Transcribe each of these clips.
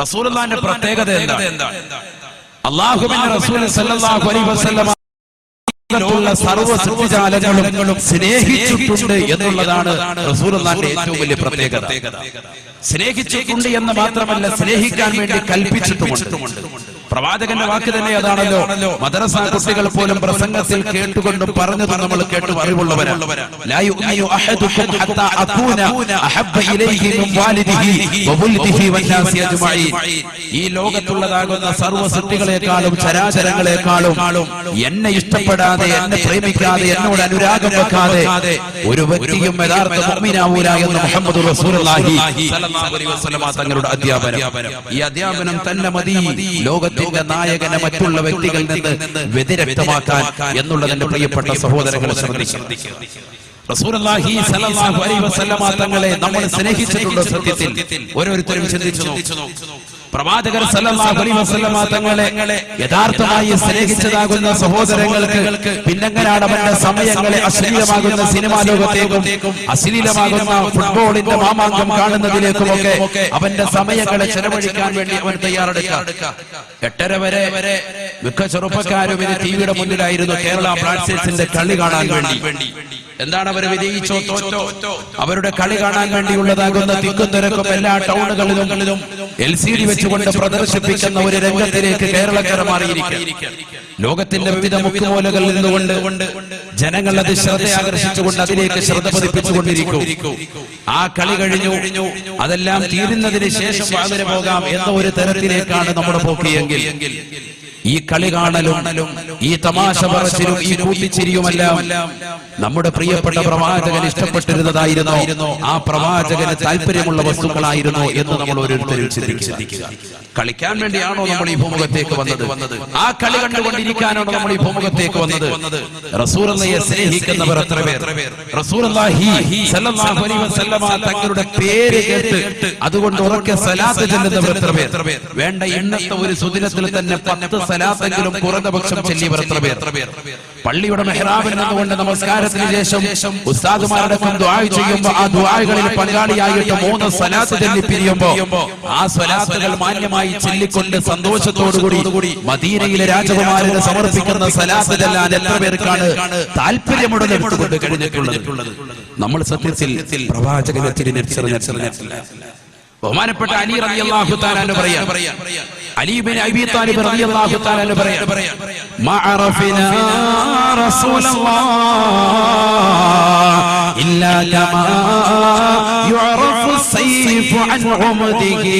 റസൂലുള്ളാഹിന്റെ പ്രത്യേകത എന്താണ്? റസൂൽ സല്ലല്ലാഹു അലൈഹി സർവ സൃഷ്ടിജാലങ്ങളും സ്നേഹിച്ചിട്ടുണ്ട് എന്നുള്ളതാണ് ഏറ്റവും വലിയ പ്രത്യേകത. സ്നേഹിച്ചിട്ടുണ്ട് എന്ന് മാത്രമല്ല സ്നേഹിക്കാൻ വേണ്ടി കൽപ്പിച്ചിട്ടുമുണ്ട്. പ്രവാചകന്റെ വാക്ക് തന്നെ അതാണല്ലോ. മദ്രസ കുട്ടികൾ പോലും പ്രസംഗത്തിൽ കേട്ടുകൊണ്ട് പറഞ്ഞതും നമ്മൾ കേട്ടു അറിവുള്ളവരാണ്. ഈ ലോകത്തുള്ളതാകുന്ന സർവ സൃഷ്ടികളെക്കാളും ചരാചരങ്ങളെക്കാളും എന്നെ ഇഷ്ടപ്പെടാതെ എന്നെ പ്രേമിക്കാതെ എന്നോട് അനുരാഗം വെക്കാതെ ഒരു വ്യക്തിയും യഥാർത്ഥ മുഅ്മിനാവൂല എന്ന് മുഹമ്മദ് റസൂലുള്ളാഹി തങ്ങളുടെ അധ്യാപനം. ഈ അധ്യാപനം തന്നെ മതി. ലോകത്തിന്റെ നായകനെ മറ്റുള്ള വ്യക്തികളിൽ നിന്ന് വ്യതിരക്തമാക്കാൻ എന്നുള്ളത് എന്റെ പ്രിയപ്പെട്ട സഹോദരങ്ങളെ വസല്ലമ തങ്ങളെ നമ്മൾ സ്നേഹിച്ചിട്ടുള്ള സത്യത്തിൽ ഓരോരുത്തരും ചിന്തിച്ചു പ്രവാചകർ തങ്ങളെ യഥാർത്ഥമായി സ്നേഹിച്ചതാകുന്ന സഹോദരങ്ങൾക്ക് പിന്നെങ്ങനെയാണ് അവന്റെ സമയങ്ങളെ അശ്ലീലമാകുന്ന സിനിമാ ലോകത്തേക്കും അശ്ലീലമാകുന്ന ഫുട്ബോളിന്റെ മാമാങ്കം കാണുന്നതിലേക്കും ഒക്കെ അവന്റെ സമയങ്ങളെ ചെലവഴിക്കാൻ വേണ്ടി അവൻ തയ്യാറെടുക്കുക. എട്ടര വരെ മിക്ക ചെറുപ്പക്കാരും ഇത് ടിവിയുടെ മുന്നിലായിരുന്നു കേരള ബ്ലാസ്റ്റേഴ്സിന്റെ കളി കാണാൻ വേണ്ടി. എന്താണ് അവർ വിജയിച്ചോ തോറ്റോ? അവരുടെ കളി കാണാൻ വേണ്ടിയുള്ളതാകുന്ന തിക്കും തിരക്കും എല്ലാ ടൗണുകളിലും എൽ സി ഡി വെച്ചുകൊണ്ട് പ്രദർശിപ്പിക്കുന്ന ഒരു രംഗത്തിലേക്ക് കേരളക്കര മാറിയിരിക്കും ലോകത്തിന്റെ വിവിധ മുക്കുമൂലകളിൽ നിന്നുകൊണ്ട് ജനങ്ങൾ അത് ശ്രദ്ധ ആകർഷിച്ചുകൊണ്ട് അതിലേക്ക് ശ്രദ്ധ പതിപ്പിച്ചുകൊണ്ടിരിക്കും. ആ കളി കഴിഞ്ഞു. അതെല്ലാം തീരുന്നതിന് ശേഷം വാതിന് പോകാം എന്ന ഒരു തരത്തിലേക്കാണ് നമ്മുടെ പോക്കിയെങ്കിൽ ഈ കളി കാണലും ഈ തമാശ പറച്ചിലും ഈ കൂട്ടിച്ചിരിയുമെല്ലാം നമ്മുടെ പ്രിയപ്പെട്ട പ്രവാചകൻ ഇഷ്ടപ്പെട്ടിരുന്നതായിരുന്നു. ആ പ്രവാചകന് താല്പര്യമുള്ള വസ്തുക്കളായിരുന്നു എന്ന് നമ്മൾ ഓരോരുത്തരും ചിന്തിക്കുക. കളിക്കാൻ വേണ്ടിയാണോ നമ്മൾ ഈ ഭൂമുഖത്തേക്ക് വന്നത്? ആ കളി കണ്ടുകൊണ്ടിരിക്കാനാണോ നമ്മൾ ഈ ഭൂമുഖത്തേക്ക് വന്നത്? റസൂറയെ സ്നേഹിക്കുന്നവർ എത്ര പേർ? സ്വല്ലല്ലാഹു അലൈഹി വസല്ലമ തങ്ങളുടെ പേര് കേട്ട് അതുകൊണ്ട് ഉറക്കെ സലാത്ത് ചെല്ലുന്നവർ എത്ര പേർ? വേണ്ട ഇന്നത്തെ ഒരു സുദിനത്തിൽ തന്നെ പത്ത് സലാത്തെങ്കിലും കുറഞ്ഞ പക്ഷം ചെല്ലിയവർ എത്ര പേർ? പള്ളിയുടെ മെഹ്റാബിൽ നിന്നുകൊണ്ട് നമസ്കാരത്തിന് ശേഷം ഉസ്താദുമാരടക്കം ദുആ ചെയ്യുമ്പോൾ ആ ദുആകളിൽ പങ്കാളിയായിട്ട് മൂന്ന് സലാത്ത് ചെല്ലി പിരിയുമ്പോ ആ സ്വലാത്തുകൾ മാന്യമായി ചൊല്ലിക്കൊണ്ട് സന്തോഷത്തോടുകൂടി മദീനയിലെ രാജകുമാരന് സമർപ്പിക്കുന്ന സലാത്ത് ചെല്ലാൻ എത്ര പേർക്കാണ് താല്പര്യമുടനെ കഴിഞ്ഞിട്ടുള്ളത്? നമ്മൾ സത്യത്തിൽ പ്രവാചകനെ തിരിഞ്ഞെറിഞ്ഞില്ല ബഹുമാനപ്പെട്ട അലി റളിയല്ലാഹു തആല പറയാം. അലി ഇബ്നു അബീ താലിബ് റളിയല്ലാഹു തആല പറയാം. മഅറഫിനാ റസൂലല്ലാഹ് ഇല്ലാ കമാ യുഅറഫു സൈഫു അൻ ഉമദിഹി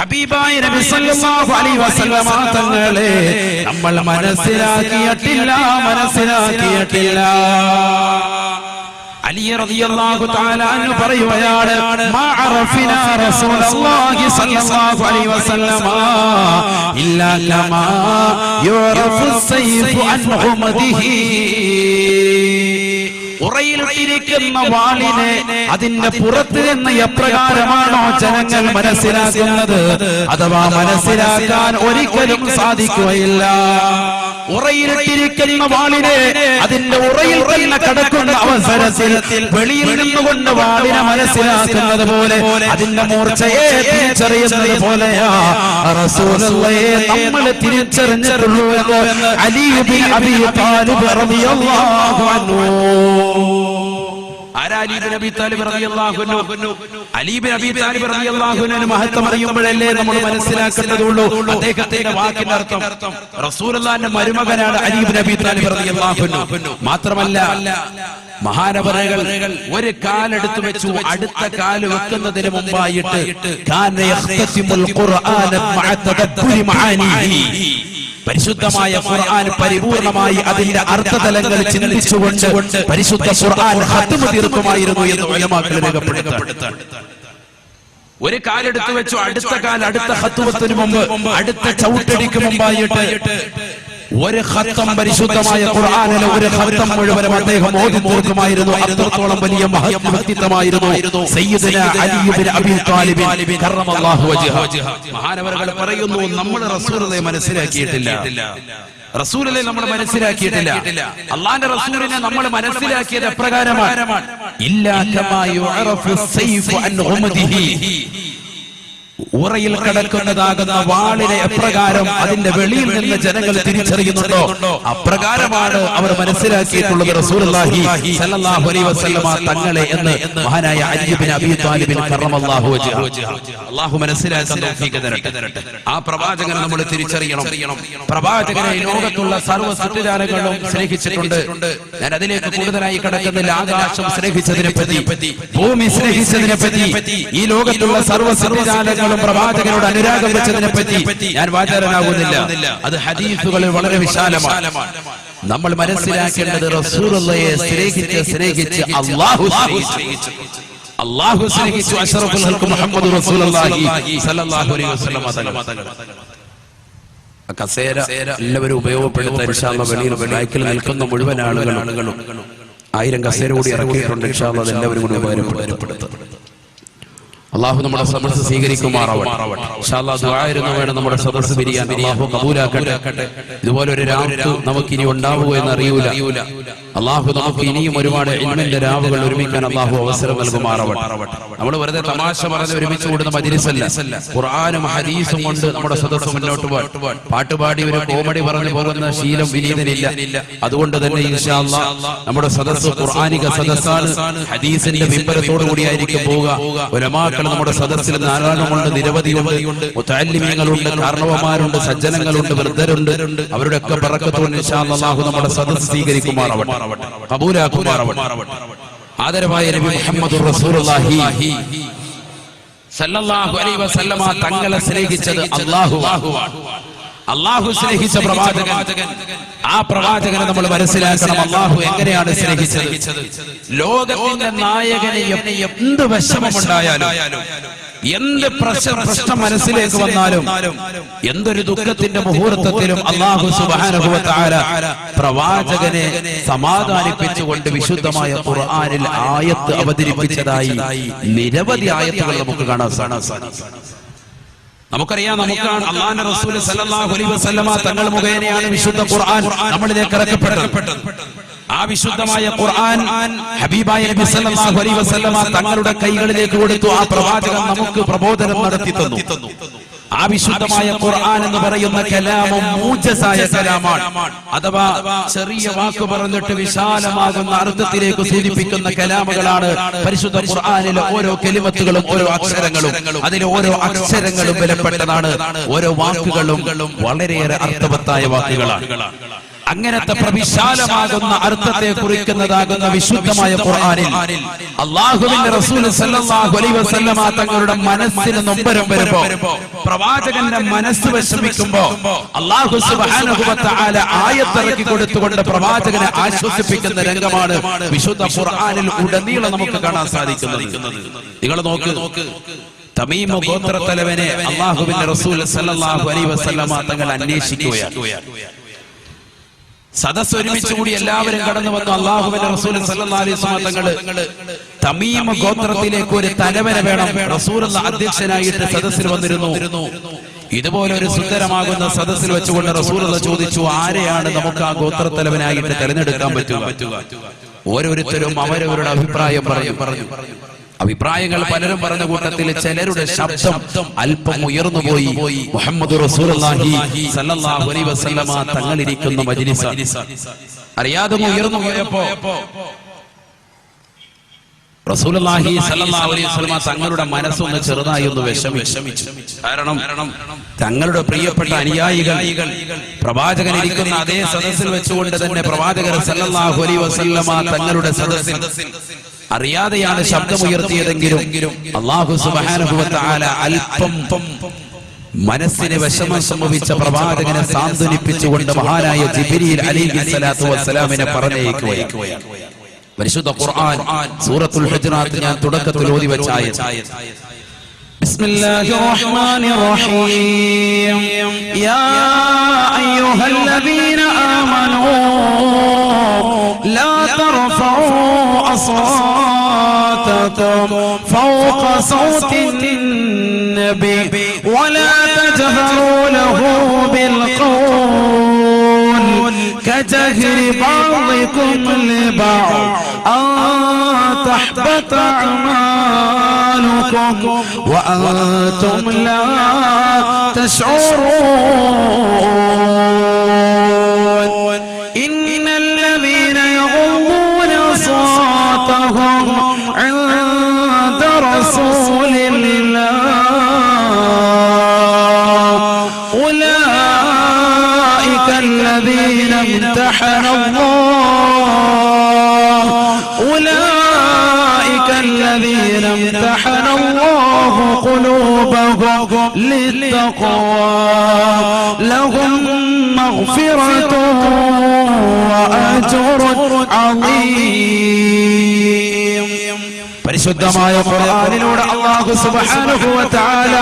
ഹബീബായ നബി സല്ലല്ലാഹു അലൈഹി വസല്ലമ തങ്ങളെ നമ്മൾ മനസ്സിലാക്കിയിട്ടില്ല മനസ്സിലാക്കിയിട്ടില്ല. അലി റളിയല്ലാഹു തആല അൻഹു പറയുകയാണ് മാ അറഫിനാ റസൂലല്ലാഹി സ്വല്ലല്ലാഹു അലൈഹി വസല്ലമ ഇല്ലാ കമാ യുറഫു സൈഫു അൻ ഉമദിഹി ഉറയിലിട്ടിരിക്കുന്ന വാളിനെ അതിന്റെ പുറത്ത് നിന്ന് എപ്രകാരമാണോ ജനങ്ങൾ മനസ്സിലാക്കുന്നത്? അഥവാ മനസ്സിലാക്കാൻ ഒരിക്കലും സാധിക്കുകയില്ല. ഉറയിലിട്ടിരിക്കുന്ന വാളിനെ അതിന്റെ ഉറയിൽ തന്നെ കിടക്കുന്ന അവസരത്തിൽ വെളിയിൽ നിന്നുകൊണ്ട് വാളിനെ മനസ്സിലാക്കുന്നത് പോലെ അതിന്റെ മൂർച്ചയെ തിരിച്ചറിയുന്നത് പോലെയാ. നമ്മൾ തിരിച്ചറിഞ്ഞിട്ടുള്ളൂ എന്ന് അലിബിൻ അബി താലിബ് റളിയല്ലാഹു അൻഹു മഹത്വം അറിയുമ്പോഴല്ലേ നമ്മൾ മനസ്സിലാക്കുന്നതുള്ളൂ അദ്ദേഹത്തിന്റെ വാക്കിന്റെ അർത്ഥം റസൂലിന്റെ മരുമകനാണ് അലീബ് നബി താലിബ് റളിയല്ലാഹു മാത്രമല്ല മഹാനപരകൾ ഒരു കാലെടുത്തു വെച്ചു അടുത്ത കാൽ വെക്കുന്നതിന് മുമ്പായിട്ട് പരിശുദ്ധമായ ഖുർആൻ പരിപൂർണമായി അതിന്റെ അർത്ഥതലങ്ങൾ ചിന്തിച്ചുകൊണ്ട് പരിശുദ്ധ ഖുർആൻ ഹത്തുമ തീർക്കുമായിരുന്നു എന്ന് ഉലമാക്കൾ രേഖപ്പെടുത്താണ് ഒരു കാലെടുത്ത് വെച്ചു അടുത്ത കാൽ അടുത്ത ഹത്തുവത്തിന് മുമ്പ് അടുത്ത ചവിട്ടടിക്ക് മുമ്പായിട്ട് ഒരു ഖത്തം പരിശുദ്ധമായ ഖുർആനിലെ ഒരു ഖത്തം മുഴുവനും അദ്ദേഹം ഓതി തീർക്കുമായിരുന്നു. അത്രത്തോളം വലിയ മഹത്വമായിരുന്നു സയ്യിദന അലി ഇബ്നു അബീ താലിബ് കറമല്ലാഹു വജ്ഹ. മഹാനവറുകൾ പറയുന്നു നമ്മൾ റസൂലിനെ മനസ്സിലാക്കിയിട്ടില്ല. റസൂലിനെ നമ്മൾ മനസ്സിലാക്കിയിട്ടില്ല. അള്ളാന്റെ റസൂലിനെ നമ്മൾ മനസ്സിലാക്കിയത് എപ്രകാരമാണ് ഇല്ലാ കമാ യുഅറഫു സൈഫു അൻ ഉമദിഹി ഉറയിൽ കിടക്കുന്നതാകുന്ന വാളിനെ എപ്രകാരം അതിന്റെ വെളിയിൽ നിന്ന് ജനങ്ങൾ തിരിച്ചറിയുന്നുണ്ടോ? അപ്രകാരമാണ് അവർ മനസ്സിലാക്കിയിട്ടുള്ളത് റസൂലുള്ളാഹി സ്വല്ലല്ലാഹു അലൈഹി വസല്ലമ തങ്ങളെ എന്ന് മഹാനായ അലി ബിൻ അബീ താലിബിൻ കറമല്ലാഹു വജ്ഹ. അല്ലാഹു മനസ്സിലാക്കാൻ തൗഫീഖ് തരട്ടെ. ആ പ്രവാചകനെ നമ്മൾ തിരിച്ചറിയണം. പ്രവാചകനെ ലോകത്തുള്ള സർവ സത്യജാലങ്ങളും സ്നേഹിച്ചിട്ടുണ്ട്. ഞാൻ അതിലേക്ക് കൂടുതലായി കിടക്കുന്നില്ല ആകാശം സ്നേഹിച്ചതിനെ പറ്റി. ഭൂമി സ്നേഹിച്ചതിനെ പറ്റി. ഈ ലോകത്തുള്ള സർവ സത്യജാലങ്ങളും പ്രവാചകനോട് അനുരാഗം വെച്ചതിനെ പറ്റി ഞാൻ വാചാരനാകുന്നില്ല അത് ഹദീഫുകളിൽ വളരെ വിശാലമാണ്. നമ്മൾ മനസ്സിലാക്കേണ്ടത് റസൂലുള്ളയെ സ്നേഹിച്ച് സ്നേഹിച്ച് അള്ളാഹു സ്നേഹിച്ചു അള്ളാഹു സ്നേഹിച്ചു. അഷറഫുൽ ഹൽക്ക് മുഹമ്മദ് റസൂലുള്ളാഹി സല്ലല്ലാഹു അലൈഹി വസല്ലം കസേര എല്ലാവരും ഉപയോഗപ്പെടുത്താൻ ഇൻഷാല്ല വെളിയിൽ ബൈക്കിൽ നിൽക്കുന്ന മുഴുവൻ ആളുകളും ആയിരം കസേര കൂടി ഇറക്കിയിട്ടുണ്ട് ഇൻഷാല്ല അതെല്ലാവരും കൂടി ഉപകാരപ്പെടുത്തും. അള്ളാഹു നമ്മുടെ സദസ് സ്വീകരിക്കുമാറാവട്ടെ. നമ്മുടെ സദസ് ബിരിയാണി അള്ളാഹു കബൂലാക്കട്ടെ. ഇതുപോലെ ഒരു രാത്രി നമുക്കിനി ഉണ്ടാവുക എന്ന് അറിയൂല. അള്ളാഹു നമുക്ക് ഇനിയും ഒരുപാട് ഇൽമിന്റെ രാവുകൾ ഒരുമിക്കാൻ അള്ളാഹു അവസരം നൽകുമാറാവട്ടെ. നമ്മൾ വെറുതെ തമാശ പറഞ്ഞ് ഒരുമിച്ച് കൂടുന്ന മജിലിസല്ല. ഖുർആനും ഹദീസും കൊണ്ട് നമ്മുടെ സദസ്സ് മുന്നോട്ട് പോകാൻ പാട്ടുപാടി ഒരു കോമഡി പറഞ്ഞു പോകുന്ന ശീലം വിനീതനില്ല. അതുകൊണ്ട് തന്നെ ഇൻഷാല്ലാ നമ്മുടെ സദസ്സ് ഖുർആനിക സദസ്സാണ് ഹദീസിന്റെ വിമ്പരത്തോടു കൂടിയായിരിക്കും പോവുക. ഒരമാക്കൾ നമ്മുടെ സദസ്സിൽ ധാരാളമുണ്ട് നിരവധിയുണ്ട്. മുത്താലിമീങ്ങളുണ്ട് കാരണവന്മാരുണ്ട് സജ്ജനങ്ങളുണ്ട് വൃദ്ധരുണ്ട്. അവരുടെ ഒക്കെ പറക്കത്തോട് ഇൻഷാല്ലാ അല്ലാഹു നമ്മുടെ സദസ്സ് സ്വീകരിക്കുമാറാവട്ടെ കബൂലാക്കുമാറാവട്ടെ ആദരവായ നബി മുഹമ്മദ് റസൂലുള്ളാഹി. സല്ലല്ലാഹു അലൈഹി വസല്ലമ തങ്ങളെ സ്നേഹിച്ചത് അല്ലാഹു അള്ളാഹു സ്നേഹിച്ച പ്രവാചകൻ. ആ പ്രവാചകനെ നമ്മൾ മനസ്സിലാക്കണം. അള്ളാഹു എങ്ങനെയാണ് സ്നേഹിച്ചത്? ലോകത്തിന്റെ നായകനെ എന്ത് വിഷമമുണ്ടായാലും എന്ത് പ്രശ്ന മനസ്സിലേക്ക് വന്നാലും എന്തൊരു ദുഃഖത്തിന്റെ മുഹൂർത്തത്തിലും അള്ളാഹു സുബാനുഭവത്താര പ്രവാചകനെ സമാധാനിപ്പിച്ചുകൊണ്ട് വിശുദ്ധമായ ഖുർആനിൽ ആയത്ത് അവതരിപ്പിച്ചതായി നിരവധി ആയത്തുകൾ നമുക്ക് കാണാൻ സാധിക്കും. നമുക്കറിയാം നമുക്കാണ് അള്ളാന്റെ റസൂൽ സല്ലല്ലാഹു അലൈഹി വസല്ലമ തങ്ങൾ മുഖേനയാണ് വിശുദ്ധ ഖുർആൻ നമ്മളിലേക്ക് ഇറക്കപ്പെട്ടത്. ആ വിശുദ്ധമായ ഖുർആൻ ഹബീബായ നബി സല്ലല്ലാഹു അലൈഹി വസല്ലമ തങ്ങളുടെ കൈകളിലേക്ക് കൊടുത്തു. ആ പ്രവാചകൻ നമുക്ക് പ്രബോധനം നടത്തി തന്നു. ആ വിശുദ്ധമായ ഖുർആൻ എന്ന് പറയുന്ന കലാമം മൂജസായ കലാമാണ്. അഥവാ ചെറിയ വാക്ക് പറഞ്ഞിട്ട് വിശാലമാകുന്ന അർത്ഥത്തിലേക്ക് സൂചിപ്പിക്കുന്ന കലാമുകളാണ് പരിശുദ്ധ ഖുർആനിലെ ഓരോ കെലിമത്തുകളും ഓരോ അക്ഷരങ്ങളും. അതിലെ ഓരോ അക്ഷരങ്ങളും വിലപ്പെട്ടതാണ്. ഓരോ വാക്കുകളും വളരെയേറെ അർത്ഥവത്തായ വാക്കുകളാണ്. അങ്ങനത്തെ പ്രവിശാലമാകുന്ന അർത്ഥത്തെ കുറിക്കുന്നതാകുന്ന വിശുദ്ധമായ ഖുർആനിൽ അള്ളാഹുവിന്റെ റസൂൽ സല്ലല്ലാഹു അലൈഹി വസല്ലമ തങ്ങളുടെ മനസ്സിന് നൊമ്പരം വരുമ്പോൾ പ്രവാചകന്റെ മനസ്സ് വിഷമിക്കുമ്പോ അല്ലാഹു സുബ്ഹാനഹു വ തആല ആയത്തിറക്കി കൊടുത്തുകൊണ്ട് പ്രവാചകനെ ആശ്വസിപ്പിക്കുന്ന രംഗമാണ് വിശുദ്ധ ഖുർആനിൽ ഉടനീളം നമുക്ക് കാണാൻ സാധിക്കുന്നത്. നിങ്ങൾ നോക്ക്. തമീമ ഗോത്ര തലവനെ അള്ളാഹുവിന്റെ റസൂൽ സല്ലല്ലാഹു അലൈഹി വസല്ലമ തങ്ങൾ അന്വേഷിക്കുകയാണ്. സദസ് ഒരുമിച്ച് കൂടി എല്ലാവരും കടന്നു വന്നു അള്ളാഹുവിന്റെ റസൂൽ തങ്ങൾ തമീമ ഗോത്രത്തിലേക്ക് ഒരു തലവനെ വേണം. റസൂൽ അധ്യക്ഷനായിട്ട് സദസ്സിൽ വന്നിരുന്നു. ഇതുപോലെ ഒരു സുന്ദരമാകുന്ന സദസ്സിൽ വെച്ചുകൊണ്ട് റസൂൽ ചോദിച്ചു ആരെയാണ് നമുക്ക് ആ ഗോത്രത്തലവനായിട്ട് തെരഞ്ഞെടുക്കാൻ പറ്റുക? ഓരോരുത്തരും അവരവരുടെ അഭിപ്രായം പറഞ്ഞു. പറഞ്ഞു. അഭിപ്രായങ്ങൾ പലരും പറഞ്ഞ കൂട്ടത്തിൽ ചിലരുടെ ശബ്ദം അല്പം ഉയർന്നു പോയി. മുഹമ്മദ് തങ്ങളിരിക്കുന്ന മജ്ലിസ. അറിയാതെ ഉയർന്നു പോയപ്പോ തങ്ങളുടെ മനസ്സൊന്ന് ചെറുതായി ഒന്ന് വിഷമിച്ചു. കാരണം തങ്ങളുടെ പ്രിയപ്പെട്ട അനുയായികൾ പ്രവാചകൻ ഇരിക്കുന്ന അതേ സദസ്സിൽ വെച്ചുകൊണ്ട് തന്നെ പ്രവാചകർ വസല്ലമ തങ്ങളുടെ സദസ്സിൽ അറിയാതെയാണ് ശബ്ദമുയർത്തിയതെങ്കിലും അള്ളാഹു തആല അല്പം മനസ്സിന് വിഷമം സംഭവിച്ച പ്രവാചകനെ സാന്ത്വനിപ്പിച്ചുകൊണ്ട് മഹാനായ ജിബിരിയിൽ അലൈഹി സ്വലാത്തു വസ്സലാമിനെ പറഞ്ഞയക്കുകയാണ്. പരിശുദ്ധ ഖുർആൻ സൂറത്തുൽ ഹുജറാത്ത് ഞാൻ തുടക്കത്തിൽ ഓതി വെച്ചായ بسم الله الرحمن الرحيم. يا أيها الذين آمنوا لا ترفعوا أصواتكم فوق صوت النبي ولا تجهروا له بالقول كجهر بعضكم لبعض. أن تحبط أعمالكم وأنتم لا تشعرون. إن الذين يغضون أصواتهم عند رسول الله. أولئك الذين امتحن الله. أولئك الذين امتحن قلوبهم للتقوى لهم مغفرة وأجر عظيم. പരിശുദ്ധമായ ഖുർആനിലൂടെ അല്ലാഹു സുബ്ഹാനഹു വ തആല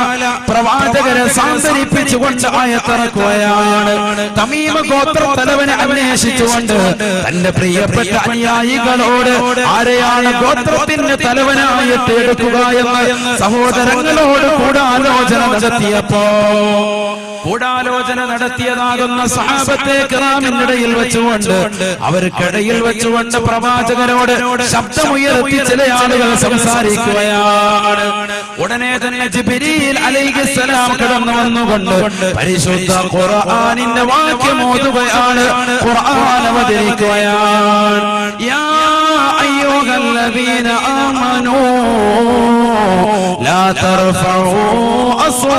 പ്രവാചകരെ സാന്ത്വനിപ്പിച്ചുകൊണ്ട് ആയത്തിറക്കുകയാണ്. തമീമ ഗോത്ര തലവനെ അന്വേഷിച്ചുകൊണ്ട് തന്റെ പ്രിയപ്പെട്ട അനുയായികളോട് ആരെയാണ് ഗോത്രത്തിന്റെ തലവനായിട്ട് എടുക്കുക എന്ന് സഹോദരങ്ങളോട് കൂടെ ആലോചന നടത്തിയപ്പോ ഗൂഢാലോചന നടത്തിയതാകുന്ന സഹാബത്തെ കിറാമിനിടയിൽ വെച്ചുകൊണ്ട് അവർക്കിടയിൽ വെച്ചുകൊണ്ട് പ്രവാചകനോട് ശബ്ദമുയർത്തി ചില ആളുകൾ സംസാരിക്കുകയാണ്. ഉടനെ തന്നെ ജിബിരിയിൽ അലൈഹിസ്സലാം കടന്നു വന്നുകൊണ്ട് പരിശുദ്ധ ഖുർആനിന്റെ വാക്യം ഓതുകയാണ് ഖുർആൻ അവതരിക്കുകയാണ്. യാ അയ്യോഹല്ലദീന ആമനൂ ലാ തർഫഊ അസ്വാ